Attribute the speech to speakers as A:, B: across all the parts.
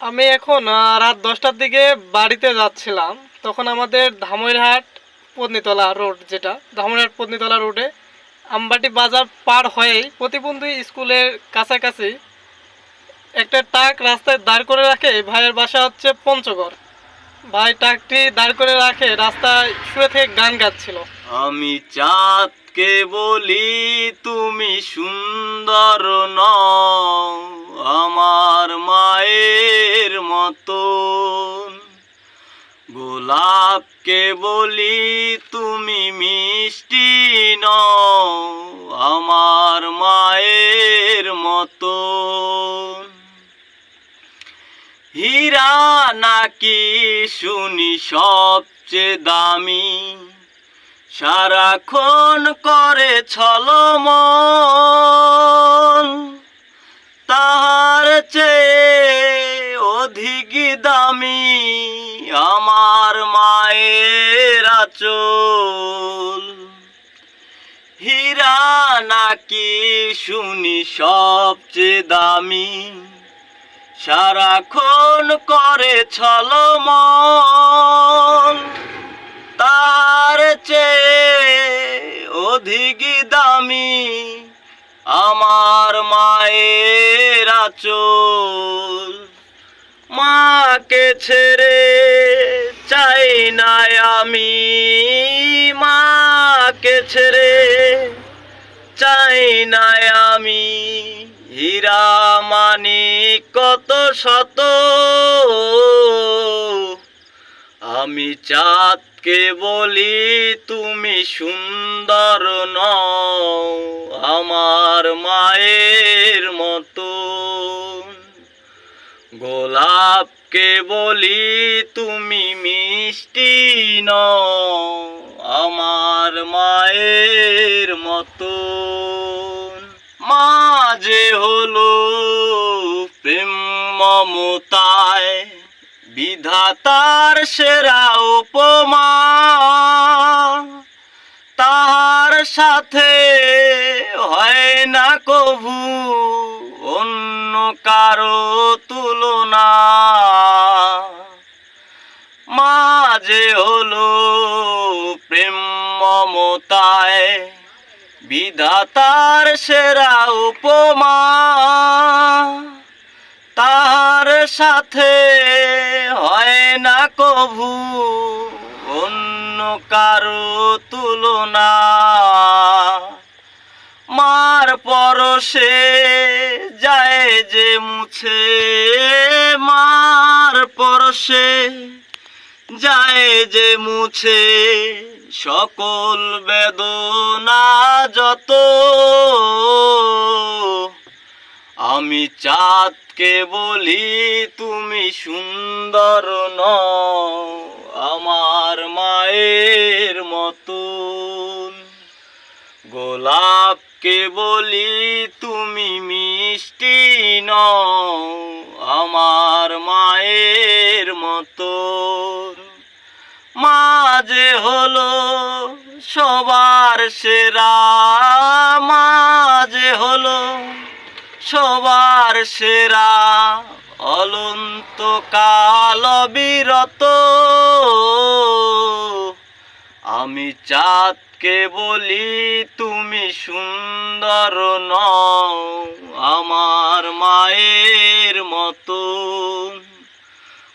A: আমি এখন রাত দশটার দিকে বাড়িতে যাচ্ছিলাম। তখন আমাদের ধামইরহাট পত্নীতলা রোড যেটা, ধামইরহাট পত্নীতলা রোডে আমবাটি বাজার পার হয়েই প্রতিবন্ধী স্কুলের কাছাকাছি একটা ট্রাক রাস্তায় দাঁড় করে রাখে। ভাইয়ের বাসা হচ্ছে পঞ্চগড়। ভাই ট্রাকটি দাঁড় করে রাখে, রাস্তায় শুয়ে থেকে গান গাচ্ছিল।
B: আমি চাঁদকে বলি, তুমি সুন্দর নও। আমার মায়ের মতন। গোলাপকে বলি তুমি মিষ্টি নও, আমার মায়ের মতন। হীরা নাকি শুনি সবচেয়ে দামি? সারাক্ষণ করে ছলমন দামি আমার মায়ের আচল। হীরা নাকি শুনি সবচেয়ে দামি? সারাক্ষণ করে ছলমন তার চেয়ে অধিক দামি আমার মায়ের আচল। মাকে ছেড়ে চাই না আমি। মাকে ছেড়ে চাই না আমি। হীরা মানি কত শত। আমি চাঁদকে বলি তুমি সুন্দর নও আমার মায়ের মতো। গোলাপকে বলি তুমি মিষ্টি নও আমার মায়ের মতো। মাঝে হলো প্রেম মমতায়, বিধাতার সেরা উপমা। তাহার সাথে হয় না কভু অন্য কারও মমতায় বিধাতার সেরা উপমা। তার সাথে হয় না কভু অন্য কারও তুলনা। মার পরশে যায় যে মুছে, মার পরশে যায় যে মুছে। সকল বেদনা যত, আমি চাঁদকে বলি তুমি সুন্দর ন আমার মায়ের মতন। গোলাপকে বলি তুমি মিষ্টি ন আমার মায়ের মতন। মাঝে হলো সবার সেরা মাঝে হলো সবার সেরা অলন্ত কাল বিরত আমি চাঁদকে বলি, তুমি সুন্দর নও, আমার মায়ের মতন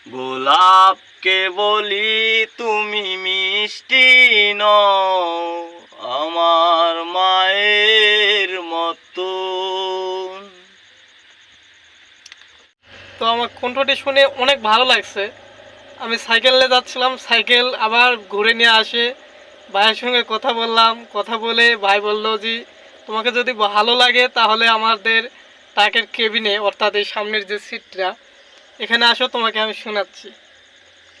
B: গোলাপকে বলি তুমি মিষ্টি নও, আমার মায়ের মতন
A: তো আমার কণ্ঠটি শুনে অনেক ভালো লাগছে। আমি সাইকেলে যাচ্ছিলাম, সাইকেল আবার ঘুরে নিয়ে আসে। ভাইয়ের সঙ্গে কথা বললাম, কথা বলে ভাই বলল যে, তোমাকে যদি ভালো লাগে তাহলে আমাদের ট্রাকের কেবিনে অর্থাৎ এই সামনের যে সিটটা এখানে আসো, তোমাকে আমি শোনাচ্ছি।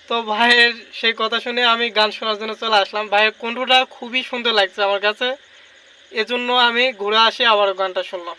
A: তো ভাইয়ের সেই কথা শুনে আমি গান শোনার জন্য চলে আসলাম। ভাইয়ের কণ্ঠটা খুবই সুন্দর লাগছে আমার কাছে। এজন্য আমি ঘুরে আসে আবার গানটা শুনলাম।